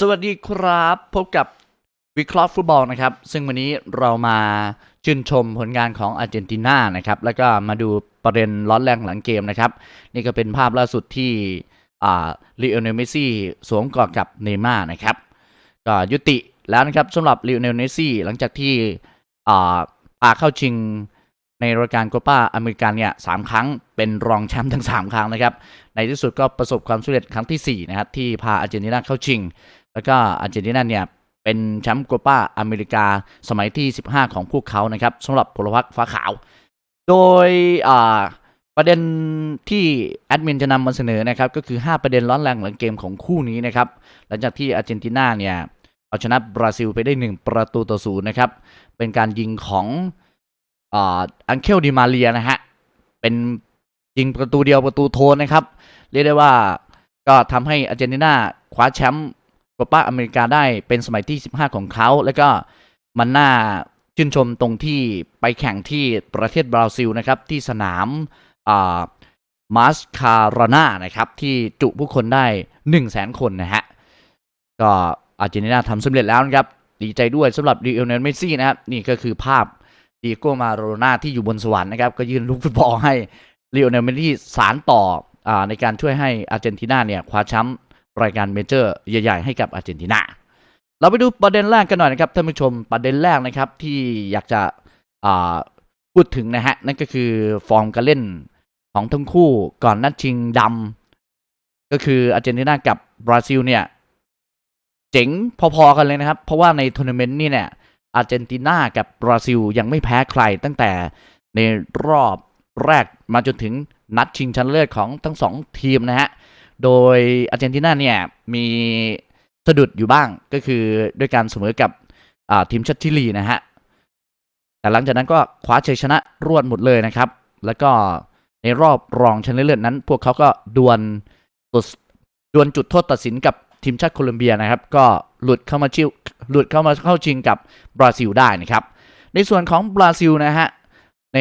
สวัสดีครับ พบกับวิเคราะห์ฟุตบอลนะครับ ซึ่งวันนี้เรามาชื่นชมผลงานของอาร์เจนตินานะครับ แล้วก็มาดูประเด็นร้อนแรงหลังเกมนะครับ นี่ก็เป็นภาพล่าสุดที่ลีโอเนลเมซี่สวมกอดกับเนย์ม่าร์นะครับ ก็ยุติแล้วนะครับสำหรับลีโอเนลเมซี่หลังจากที่อ่าพาเข้าชิงในรายการโคปาอเมริกันเนี่ยสามครั้งเป็นรองแชมป์ทั้ง 3 ครั้งนะครับ ในที่สุดก็ประสบความสำเร็จครั้งทีสี่4 นะครับ ที่พาอาร์เจนตินาเข้าชิง แล้วก็อาร์เจนตินาเนี่ยเป็นแชมป์โคปาอเมริกาสมัยที่ 15 ของพวกเขานะครับสำหรับพลวัตฟ้าขาว โดยประเด็นที่แอดมินจะนำมาเสนอนะครับ ก็คือ 5 ประเด็นร้อนแรงหลังเกมของคู่นี้นะครับ หลังจากที่อาร์เจนตินาเนี่ย เอาชนะบราซิลไปได้ 1 ประตูต่อศูนย์นะครับ เป็นการยิงของอังเคลดิมาเรียนะฮะ เป็นยิงประตูเดียวประตูโทนนะครับ เรียกได้ว่าก็ทำให้อาร์เจนตินาคว้าแชมป์ โคปาอเมริกาได้เป็นสมัยที่ 15 ของเขา แล้วก็มันน่าชื่นชมตรงที่ไปแข่งที่ประเทศบราซิลนะครับ ที่สนามมาสคารานานะครับ ที่จุผู้คนได้ 1 0 0 0 0แสนคนนะฮะ ก็อาร์เจนตินาทำสำเร็จแล้วนะครับ ดีใจด้วยสำหรับลีโอเนลเมสซี่นะครับ นี่ก็คือภาพดีโกมาโรนาที่อยู่บนสวรรค์นะครับ ก็ยืนลูกฟุตบอลให้ลีโอเนลเมสซี่สารต่ออาในการช่วยให้อาร์เจนตินาเนี่ยคว้าแชมป์ รายการเมเจอร์ใหญ่ ๆ ให้กับอาร์เจนตินา เราไปดูประเด็นแรกกันหน่อยนะครับท่านผู้ชมประเด็นแรกนะครับที่อยากจะพูดถึงนะฮะนั่นก็คือฟอร์มการเล่นของทั้งคู่ก่อนนัดชิงดำก็คืออาร์เจนตินากับบราซิลเนี่ยเจ๋งพอๆกันเลยนะครับ เพราะว่าในทัวร์นาเมนต์นี่เนี่ยอาร์เจนตินากับบราซิลยังไม่แพ้ใครตั้งแต่ในรอบแรกมาจนถึงนัดชิงชนะเลิศของทั้งสองทีมนะฮะ โดยอาร์เจนตินาเนี่ยมีสะดุดอยู่บ้างก็คือด้วยการเสมอกับทีมชาติชิลีนะฮะ แต่หลังจากนั้นก็คว้าชัยชนะรวดหมดเลยนะครับ แล้วก็ในรอบรองชนะเลิศนั้น พวกเขาก็ดวลดวลจุดโทษตัดสินกับทีมชาติโคลอมเบียนะครับ ก็หลุดเข้ามาชิวหลุดเข้ามาเข้าชิงกับบราซิลได้นะครับ ในส่วนของบราซิลนะฮะใน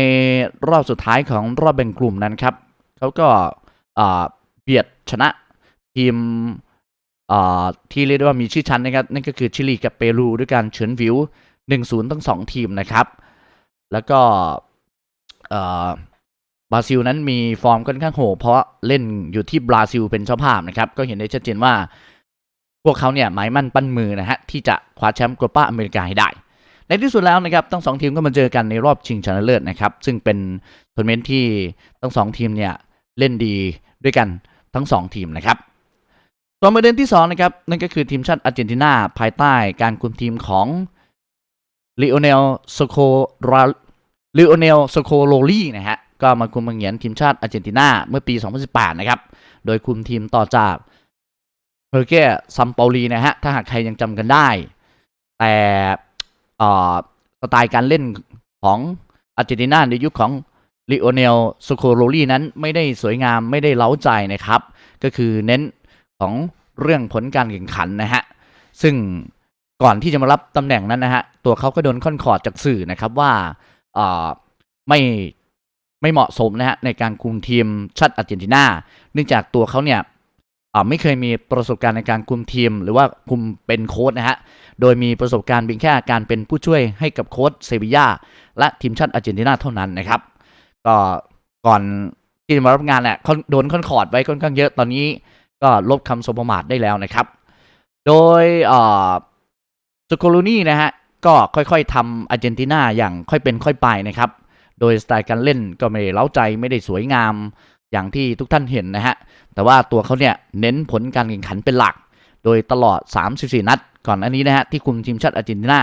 รอบสุดท้ายของรอบแบ่งกลุ่มนั้นครับเขาก็ เบียดชนะทีมที่เรียกได้ว่ามีชื่อชั้นนะครับ นั่นก็คือชิลีกับเปรูด้วยการเฉินวิว 1-0 ทั้งสองทีมนะครับ แล้วก็บราซิลนั้นมีฟอร์มค่อนข้างโหเพราะเล่นอยู่ที่บราซิลเป็นเจ้าภาพนะครับ ก็เห็นได้ชัดเจนว่า พวกเขาเนี่ยหมายมั่นปั้นมือนะฮะที่จะคว้าแชมป์โคปาอเมริกาให้ได้ ในที่สุดแล้วนะครับทั้งสองทีมก็มาเจอกันในรอบชิงชนะเลิศนะครับ ซึ่งเป็นทัวร์นาเมนต์ที่ทั้งสองทีมเนี่ยเล่นดีด้วยกัน ทั้งสองทีมนะครับส่วนประเด็นที่สองนะครับนั่นก็คือทีมชาติอาร์เจนตินาภายใต้การคุมทีมของลีโอเนลโซโคราลีโอเนลโซโคโรลี่นะฮะก็มาคุมบังเหียนทีมชาติอาร์เจนตินาเมื่อปี 2018 นะครับ โดยคุมทีมต่อจากเฮอร์เก้ซัมเปาลีนะฮะ ถ้าหากใครยังจำกันได้ แต่สไตล์การเล่นของอาร์เจนตินาในยุคของ ลิโอเนลโซโคโรลีนั้นไม่ได้สวยงามไม่ได้เล้าใจนะครับ ก็คือเน้นของเรื่องผลการแข่งขันนะฮะ ซึ่งก่อนที่จะมารับตำแหน่งนั้นนะฮะ ตัวเขาก็โดนค่อนขอดจากสื่อนะครับว่าเออไม่ไม่เหมาะสมนะฮะในการคุมทีมชาติอาร์เจนตินา เนื่องจากตัวเขาเนี่ยไม่เคยมีประสบการณ์ในการคุมทีม หรือว่าคุมเป็นโค้ชนะฮะ โดยมีประสบการณ์เพียงแค่การเป็นผู้ช่วยให้กับโค้ชเซบียาและทีมชาติอาร์เจนตินาเท่านั้นนะครับ ก็ก่อนที่จะมารับงานเนี่ยเขาโดนค่อนขอดไว้ค่อนข้างเยอะตอนนี้ก็ลบคำสมประมาทได้แล้วนะครับ โดยเอ่อสโคโลนี่นะฮะก็ค่อยๆทำอาร์เจนตินาอย่างค่อยเป็นค่อยไปนะครับ โดยสไตล์การเล่นก็ไม่เล้าใจไม่ได้สวยงามอย่างที่ทุกท่านเห็นนะฮะ แต่ว่าตัวเขาเนี่ยเน้นผลการแข่งขันเป็นหลัก โดยตลอด 34 นัด ก่อนอันนี้นะฮะที่คุมทีมชาติอาร์เจนตินา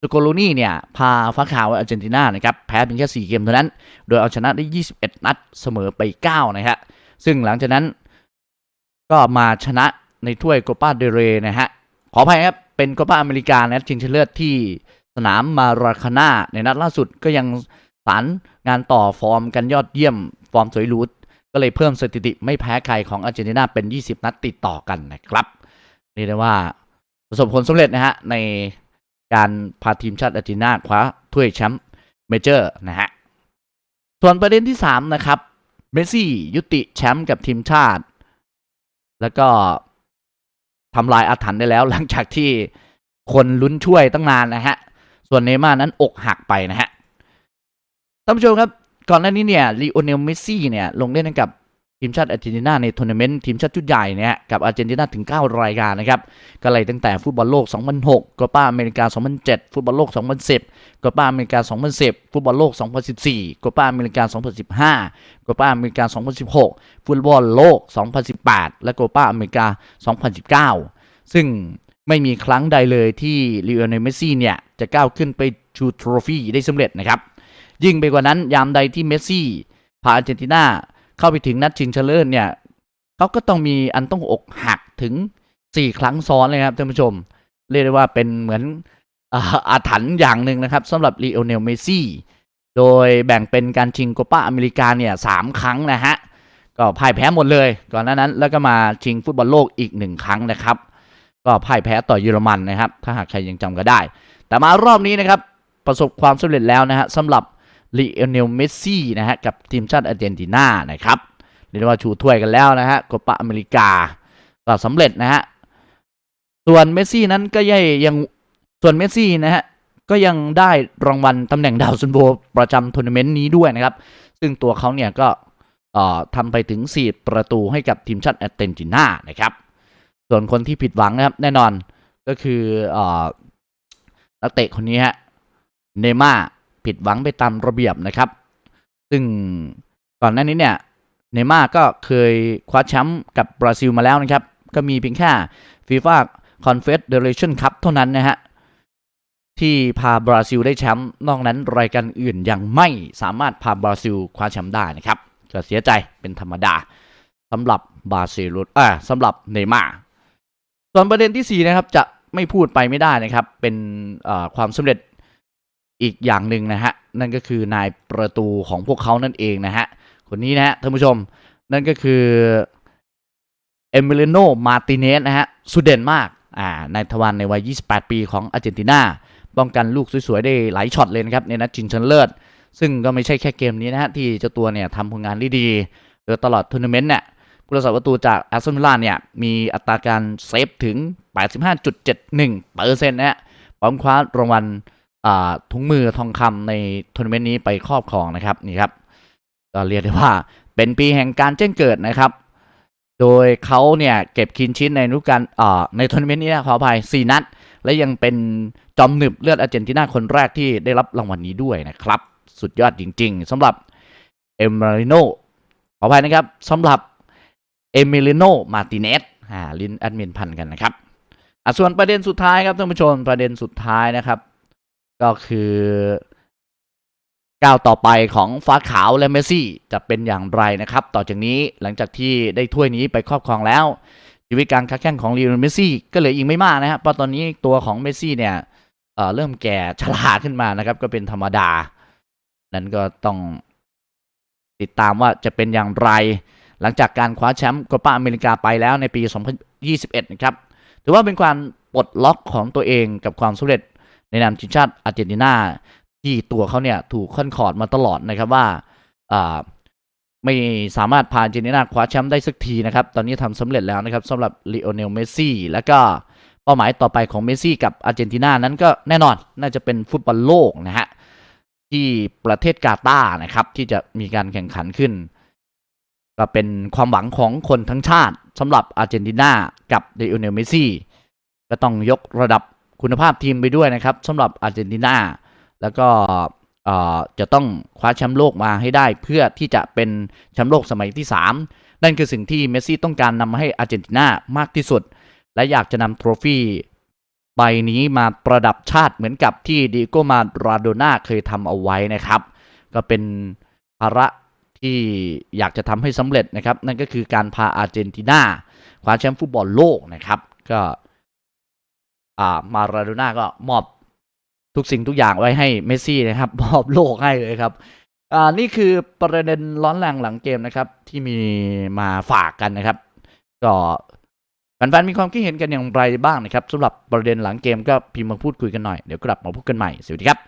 สโคโลนี่เนี่ย พาฟ้าขาวอาร์เจนตินานะครับ แพ้เพียงแค่ 4 เกมเท่านั้น โดยเอาชนะได้ 21 นัดเสมอไป 9 นะฮะ ซึ่งหลังจากนั้นก็มาชนะในถ้วยโคปาเดเรนะฮะ ขออภัยครับ เป็นโคปาอเมริกานะชิงชนะเลิศที่สนามมาราคาน่าในนัดล่าสุดก็ยังสารงานต่อฟอร์มกันยอดเยี่ยม ฟอร์มสวยรูก็เลยเพิ่มสถิติไม่แพ้ใครของอาร์เจนตินาเป็น 20 นัดติดต่อกันนะครับเรียกได้ว่าประสบผลสำเร็จนะฮะใน การพาทีมชาติอาร์เจนตินาคว้าถ้วยแชมป์เมเจอร์นะฮะ ส่วนประเด็นที่ 3 นะครับ เมสซี่ยุติแชมป์กับทีมชาติ แล้วก็ทำลายอาถรรพ์ได้แล้ว หลังจากที่คนลุ้นช่วยตั้งนานนะฮะ ส่วนเนม่านั้นอกหักไปนะฮะท่านผู้ชมครับ ก่อนหน้านี้เนี่ยลีโอเนลเมสซี่เนี่ยลงเล่นกับ ทีมชาติอาร์เจนตินาในทัวร์นาเมนต์ทีมชาติชุดใหญ่เนี่ยกับอาร์เจนตินาถึง 9 รายการนะครับก็เลยตั้งแต่ฟุตบอลโลก 2006กอป้าอเมริกา 2007 ฟุตบอลโลก 2010กอป้าอเมริกา 2010 ฟุตบอลโลก 2014กอป้าอเมริกา 2015กอป้าอเมริกา 2016 ฟุตบอลโลก 2018 และโกป้าอเมริกา 2019 ซึ่งไม่มีครั้งใดเลยที่ลีโอเนลเมสซี่เนี่ยจะก้าวขึ้นไปชูทรฟี่ได้สำเร็จนะครับยิ่งไปกว่านั้นยามใดที่เมสซี่พาอาร์เจนตินา เข้าไปถึงนัดชิงชนะเลิศเนี่ยเขาก็ต้องมีอันต้องอกหักถึง4ครั้งซ้อนเลยครับท่านผู้ชม เรียกได้ว่าเป็นเหมือนอาอาถรรพ์อย่างหนึ่งนะครับสำหรับลีโอเนลเมสซี่โดยแบ่งเป็นการชิงโคปาอเมริกาเนี่ยสามครั้งนะฮะก็พ่ายแพ้หมดเลย ก่อนหน้านั้นแล้วก็มาชิงฟุตบอลโลกอีกหนึ่งครั้งนะครับ ก็พ่ายแพ้ต่อเยอรมันนะครับ ถ้าหากใครยังจำก็ได้ แต่มารอบนี้นะครับประสบความสำเร็จแล้วนะฮะสำหรับ ลีโอเนลเมสซี่นะฮะกับทีมชาติอาร์เจนตินานะครับเรียกว่าชูถ้วยกันแล้วนะฮะโคปาอเมริกาก็สำเร็จนะฮะส่วนเมสซี่นั้นก็ยังยังส่วนเมสซี่นะฮะก็ยังได้รางวัลตำแหน่งดาวซันโบประจำทัวร์นาเมนต์นี้ด้วยนะครับ ซึ่งตัวเขาเนี่ยก็ทำไปถึง 4 ประตูให้กับทีมชาติอาร์เจนตินานะครับ ส่วนคนที่ผิดหวังนะครับ แน่นอนก็คืออนักเตะคนนี้ฮะเนม่า ผิดหวังไปตามระเบียบนะครับ ซึ่งก่อนหน้านี้เนี่ยเนม่าก็เคยคว้าแชมป์กับบราซิลมาแล้วนะครับ ก็มีเพียงแค่ฟีฟ่าคอนเฟดเดเรชันคัพเท่านั้นนะฮะที่พาบราซิลได้แชมป์นอกนั้นรายการอื่นยังไม่สามารถพาบราซิลคว้าแชมป์ได้นะครับก็เสียใจเป็นธรรมดาสำหรับบราซิลอ่าสำหรับเนม่าส่วนประเด็นที่ 4 นะครับจะไม่พูดไปไม่ได้นะครับ เป็นความสำเร็จ อีกอย่างหนึ่งนะฮะนั่นก็คือนายประตูของพวกเขานั่นเองนะฮะคนนี้นะฮะท่านผู้ชมนั่นก็คือเอมิเลโนมาติเนสนะฮะสุดเด่นมากอ่านายทวารในวัย 28 ปีของอาร์เจนตินาป้องกันลูกสวยๆ ได้หลายช็อตเลยนะครับในนัดชิงชนะเลิศ ซึ่งก็ไม่ใช่แค่เกมนี้นะฮะที่เจ้าตัวเนี่ยทำผลงานได้ดีโดยตลอดทัวร์นาเมนต์เนี่ยผู้รักษาประตูจากแอสตันวิลล่าเนี่ยมีอัตราการเซฟถึง 85.71เปอร์เซ็นต์นะฮะพร้อมคว้ารางวัล ถุงมือทองคำในทัวร์นาเมนต์นี้ไปครอบครองนะครับนี่ครับก็เรียกได้ว่าเป็นปีแห่งการแจ้งเกิดนะครับ โดยเขาเนี่ยเก็บคินชิ้นในฤดูกาลอ่าในทัวร์นาเมนต์นี้นะขออภัย4นัด และยังเป็นจอมหนึบเลือดอาร์เจนตินาคนแรกที่ได้รับรางวัลนี้ด้วยนะครับ สุดยอดจริง ๆสำหรับเอมิลิโนขออภัยนะครับสำหรับเอมิลิโนมาติเนสอ่าลินแอดมินพันกันนะครับอะส่วนประเด็นสุดท้ายครับท่านผู้ชมประเด็นสุดท้ายนะครับ ก็คือก้าวต่อไปของฟ้าขาวและเมสซี่จะเป็นอย่างไรนะครับ ต่อจากนี้หลังจากที่ได้ถ้วยนี้ไปครอบครองแล้ว ชีวิตการค้าแข่งของลีโอเนเมสซี่ก็เหลืออีกไม่มากนะครับเพราะตอนนี้ตัวของเมสซี่เนี่ยเเริ่มแก่ชราขึ้นมานะครับ ก็เป็นธรรมดา นั้นก็ต้องติดตามว่าจะเป็นอย่างไร หลังจากการคว้าแชมป์โคปาอเมริกาไปแล้วในปี 2021 นะครับถือว่าเป็นการปลดล็อกของตัวเองกับความสำเร็จ ในนามทีมชาติอาร์เจนตินาที่ตัวเขาเนี่ยถูกค่นคอร์ดมาตลอดนะครับว่าไม่สามารถพาอาร์เจนตินาคว้าแชมป์ได้สักทีนะครับ ตอนนี้ทำสำเร็จแล้วนะครับสำหรับลีโอเนลเมสซี่แล้วก็เป้าหมายต่อไปของเมสซี่กับอาร์เจนตินานั้นก็แน่นอนน่าจะเป็นฟุตบอลโลกนะฮะที่ประเทศกาตาร์นะครับ ที่จะมีการแข่งขันขึ้น ก็เป็นความหวังของคนทั้งชาติสำหรับอาร์เจนตินากับลีโอเนลเมสซี่ก็ต้องยกระดับ คุณภาพทีมไปด้วยนะครับสำหรับอาร์เจนตินาแล้วก็จะต้องคว้าแชมป์โลกมาให้ได้เพื่อที่จะเป็นแชมป์โลกสมัยที่ 3 นั่นคือสิ่งที่เมสซี่ต้องการนำมาให้อาร์เจนตินามากที่สุด และอยากจะนำโทรฟี่ใบนี้มาประดับชาติเหมือนกับที่ดิโกมาราโดน่าเคยทำเอาไว้นะครับ ก็เป็นภาระที่อยากจะทำให้สำเร็จนะครับ นั่นก็คือการพาอาร์เจนตินาคว้าแชมป์ฟุตบอลโลกนะครับ ก็ อ่ามาราโดน่าก็มอบทุกสิ่งทุกอย่างไว้ให้เมสซี่นะครับ มอบโลกให้เลยครับอ่านี่คือประเด็นร้อนแรงหลังเกมนะครับ ที่มีมาฝากกันนะครับ ก็แฟนๆมีความคิดเห็นกันอย่างไรบ้างนะครับสำหรับประเด็นหลังเกมก็พิมพ์มาพูดคุยกันหน่อย เดี๋ยวกลับมาพูดกันใหม่ สวัสดีครับ